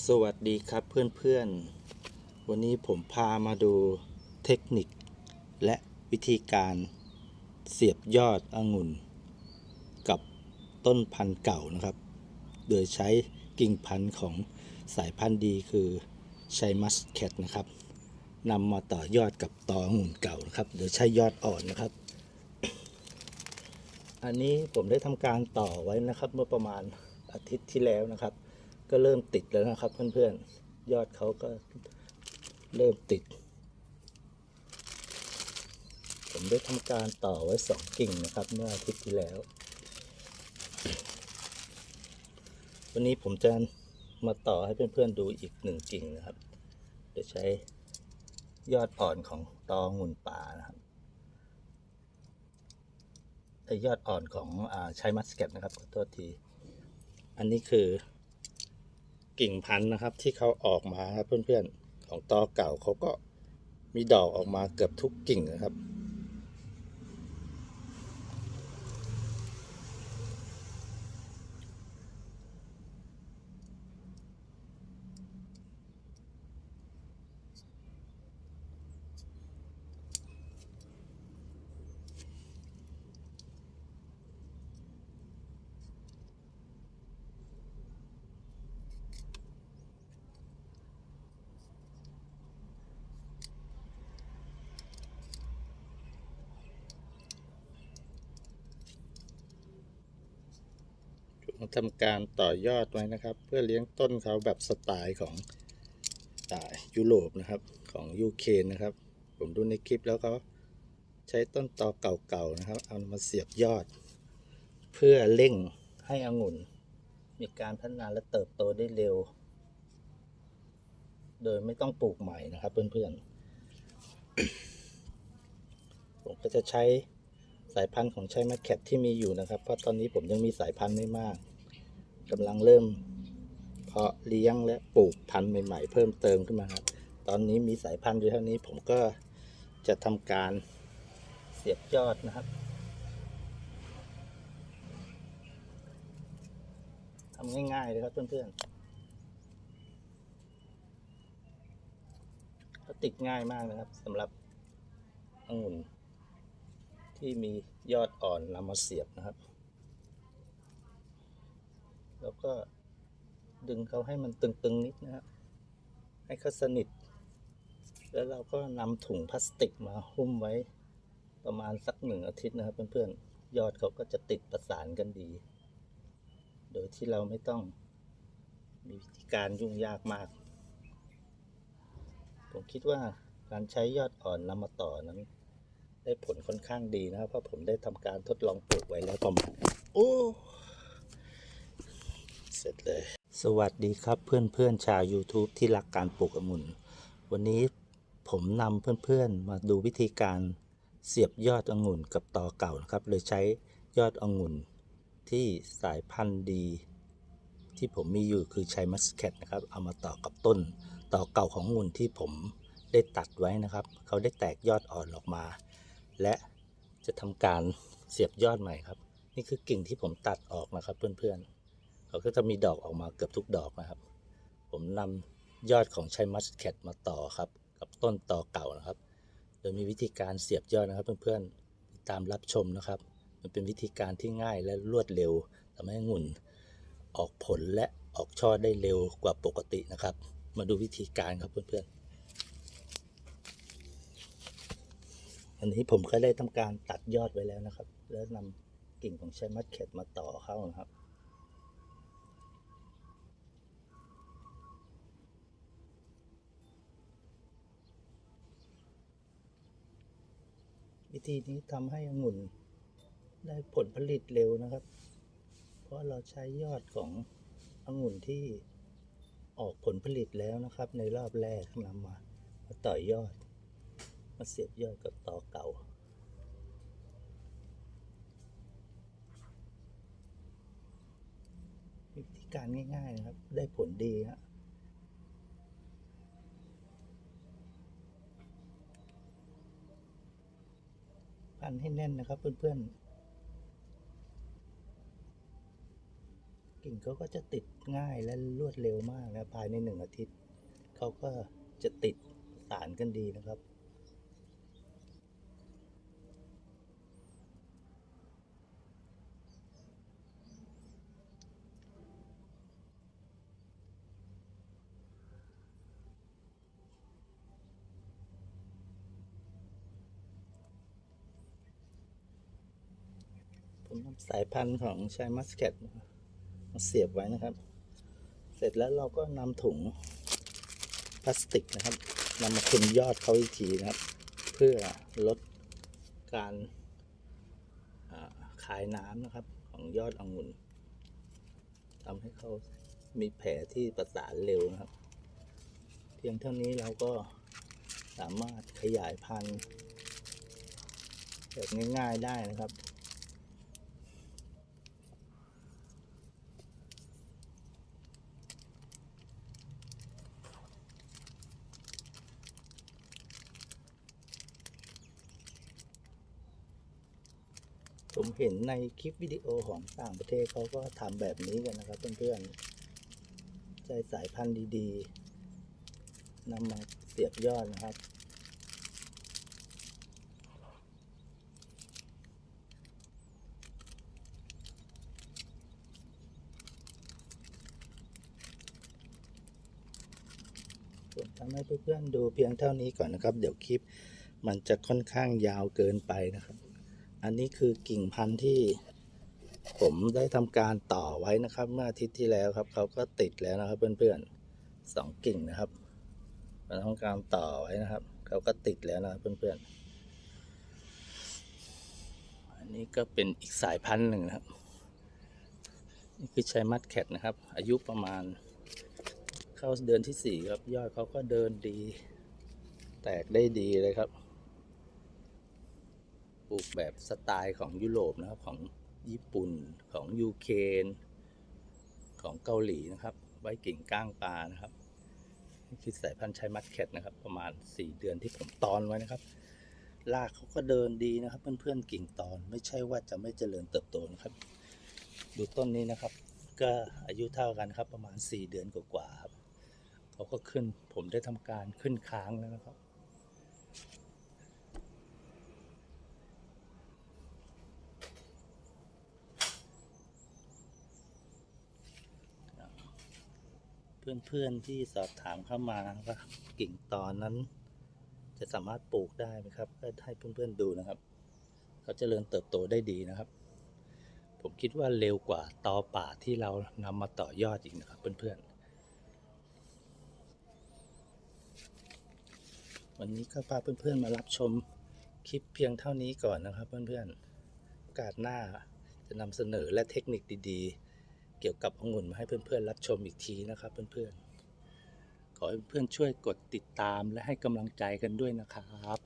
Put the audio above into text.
สวัสดีครับเพื่อนๆ วันนี้ผมพามาดูเทคนิค และวิธีการเสียบยอดองุ่น กับต้นพันธุ์เก่านะครับ โดยใช้กิ่งพันธุ์ของสายพันธุ์ดีคือชัยมัสแคทนะครับนำมาต่อยอดกับตอองุ่นเก่านะครับ โดยใช้ยอดอ่อนนะครับ อันนี้ผมได้ทำการต่อไว้นะครับเมื่อประมาณอาทิตย์ที่แล้วนะครับ ก็เริ่มติดแล้วนะครับ เพื่อนๆ ยอดเขาก็เริ่มติด ผมได้ทำการต่อไว้สองกิ่งนะครับ เมื่ออาทิตย์ที่แล้ว วันนี้ผมจะมาต่อให้เพื่อนๆดูอีกหนึ่งกิ่งนะครับโดยใช้ยอดอ่อนของตองุ่นป่านะครับไอยอดอ่อนของอาใช้มัสแกตนะครับขอโทษที อันนี้คือ กิ่งพันธุ์นะครับ ที่เขาออกมาครับเพื่อนๆของตอเก่าเขาก็มีดอกออกมาเกือบทุกกิ่งนะครับ ทำการต่อยอดไว้นะครับ เพื่อเลี้ยงต้นเขาแบบสไตล์ของอายุโรปนะครับของยูเครนนะครับ ผมดูในคลิปแล้วเขาใช้ต้นตอเก่าๆนะครับ เอามาเสียบยอด เพื่อเร่งให้องุ่น มีการพัฒนาและเติบโตได้เร็ว โดยไม่ต้องปลูกใหม่นะครับ เพื่อนๆ ผมก็จะใช้สายพันธุ์ของชัยมาแคทที่มีอยู่นะครับ เพราะตอนนี้ผมยังมีสายพันธุ์ไม่มาก กำลังเริ่ม เพาะเลี้ยงและปลูกพันธุ์ใหม่ ๆ เพิ่มเติมขึ้นมาครับ ตอนนี้มีสายพันธุ์อยู่เท่านี้ ผมก็จะทำการเสียบยอดนะครับทำง่ายๆเลยครับเพื่อนๆก็ติดง่ายมากนะครับสำหรับองุ่นที่มียอดอ่อนนำมาเสียบนะครับ แล้วก็ดึงเขาให้มันตึงๆนิดนะครับ ให้เขาสนิท แล้วเราก็นำถุงพลาสติกมาหุ้มไว้ประมาณสักหนึ่งอาทิตย์นะครับเพื่อนๆ ยอดเขาก็จะติดประสานกันดี โดยที่เราไม่ต้องมีวิธีการยุ่งยากมาก ผมคิดว่าการใช้ยอดอ่อนนำมาต่อนั้น ได้ผลค่อนข้างดีนะครับ เพราะผมได้ทำการทดลองปลูกไว้แล้วประมาณโอ้ เสร็จเลย สวัสดีครับเพื่อนๆชาว YouTube ที่รักการปลูกองุ่น วันนี้ผมนำเพื่อนๆมาดูวิธีการเสียบยอดองุ่นกับตอเก่านะครับ โดยใช้ยอดองุ่นที่สายพันธุ์ดี ที่ผมมีอยู่คือชัยมัสแคทนะครับ เอามาต่อกับต้นต่อเก่าขององุ่นที่ผมได้ตัดไว้นะครับ เขาได้แตกยอดอ่อนออกมา และจะทำการเสียบยอดใหม่ครับ นี่คือกิ่งที่ผมตัดออกนะครับเพื่อนๆ เขาก็จะมีดอกออกมาเกือบทุกดอกนะครับ ผมนำยอดของชัยมัสแคทมาต่อครับ กับต้นตอเก่านะครับ โดยมีวิธีการเสียบยอดนะครับ เพื่อนๆตามรับชมนะครับ มันเป็นวิธีการที่ง่ายและรวดเร็วทำให้งุ่นออกผลและออกช่อได้เร็วกว่าปกตินะครับ มาดูวิธีการครับเพื่อนๆอันนี้ผมก็ได้ทำการตัดยอดไว้แล้วนะครับ แล้วนำกิ่งของชัยมัดเข็ดมาต่อเข้านะครับ วิธีนี้ทำให้องุ่นได้ผลผลิตเร็วนะครับ เพราะเราใช้ยอดขององุ่นที่ออกผลผลิตแล้วนะครับ ในรอบแรกนำมามาต่อยอด มาเสียบยอดกับต่อเก่าวิธีการง่ายๆนะครับ ได้ผลดีฮะ นให้แน่นนะครับเพื่อนๆ กิ่งเขาก็จะติดง่ายและรวดเร็วมากนะภายในหนึ่งอาทิตย์ เขาก็จะติดสารกันดีนะครับ สายพันธุ์ของชายมัสแคทมาเสียบไว้นะครับ เสร็จแล้วเราก็นำถุงพลาสติกนะครับนำมาคลุมยอดเขาอีกทีนะครับ เพื่อลดการคายน้ำนะครับของยอดองุ่นทำให้เขามีแผลที่ประสานเร็วนะครับ เพียงเท่านี้เราก็สามารถขยายพันธุ์แบบง่าย ๆได้นะครับ ผมเห็นในคลิปวิดีโอของต่างประเทศเขาก็ทำแบบนี้กันนะครับเพื่อนๆใจสายพันธุ์ดีๆนำมาเสียบยอดนะครับผมทำให้เพื่อนๆดูเพียงเท่านี้ก่อนนะครับ เดี๋ยวคลิปมันจะค่อนข้างยาวเกินไปนะครับ อันนี้คือกิ่งพันธุ์ที่ผมได้ทำการต่อไว้นะครับ เมื่ออาทิตย์ที่แล้วครับ เขาก็ติดแล้วนะครับ เพื่อนๆสองกิ่งนะครับเราทำการต่อไว้นะครับ เขาก็ติดแล้วนะครับเพื่อนๆอันนี้ก็เป็นอีกสายพันธุ์หนึ่งนะครับนี่คือชัยมัดแคทนะครับ อายุประมาณ เข้าเดือนที่สี่ครับยอดเขาก็เดินดี แตกได้ดีเลยครับ ลูกแบบสไตล์ของยุโรปนะครับของญี่ปุ่นของยูเครนของเกาหลีนะครับ ไว้กิ่งก้างปลานะครับคือสายพันธุ์ชัยมัดแคทนะครับ ประมาณ 4 เดือนที่ผมตอนไว้นะครับรากเขาก็เดินดีนะครับ เพื่อนๆกิ่งตอนไม่ใช่ว่าจะไม่เจริญเติบโตนะครับ ดูต้นนี้นะครับ ก็อายุเท่ากันครับประมาณ 4 เดือนกว่าๆครับเขาก็ขึ้นผมได้ทำการขึ้นค้างแล้วนะครับ เพื่อนๆที่สอบถามเข้ามาว่ากิ่งตอนนั้น จะสามารถปลูกได้ไหมครับ ก็ให้เพื่อนๆดูนะครับ เขาจเจริญเติบโตได้ดีนะครับ ผมคิดว่าเร็วกว่าตอป่าที่เรานำมาต่อยอดอีกนะครับ เพื่อนๆ วันนี้ก็พาเพื่อนๆมารับชมคลิปเพียงเท่านี้ก่อนนะครับ เพื่อนๆโอกาสหน้าจะนำเสนอและเทคนิคดีๆ เกี่ยวกับองุ่นมาให้เพื่อนๆรับชมอีกทีนะครับเพื่อนๆ ขอให้เพื่อนช่วยกดติดตามและให้กำลังใจกันด้วยนะครับ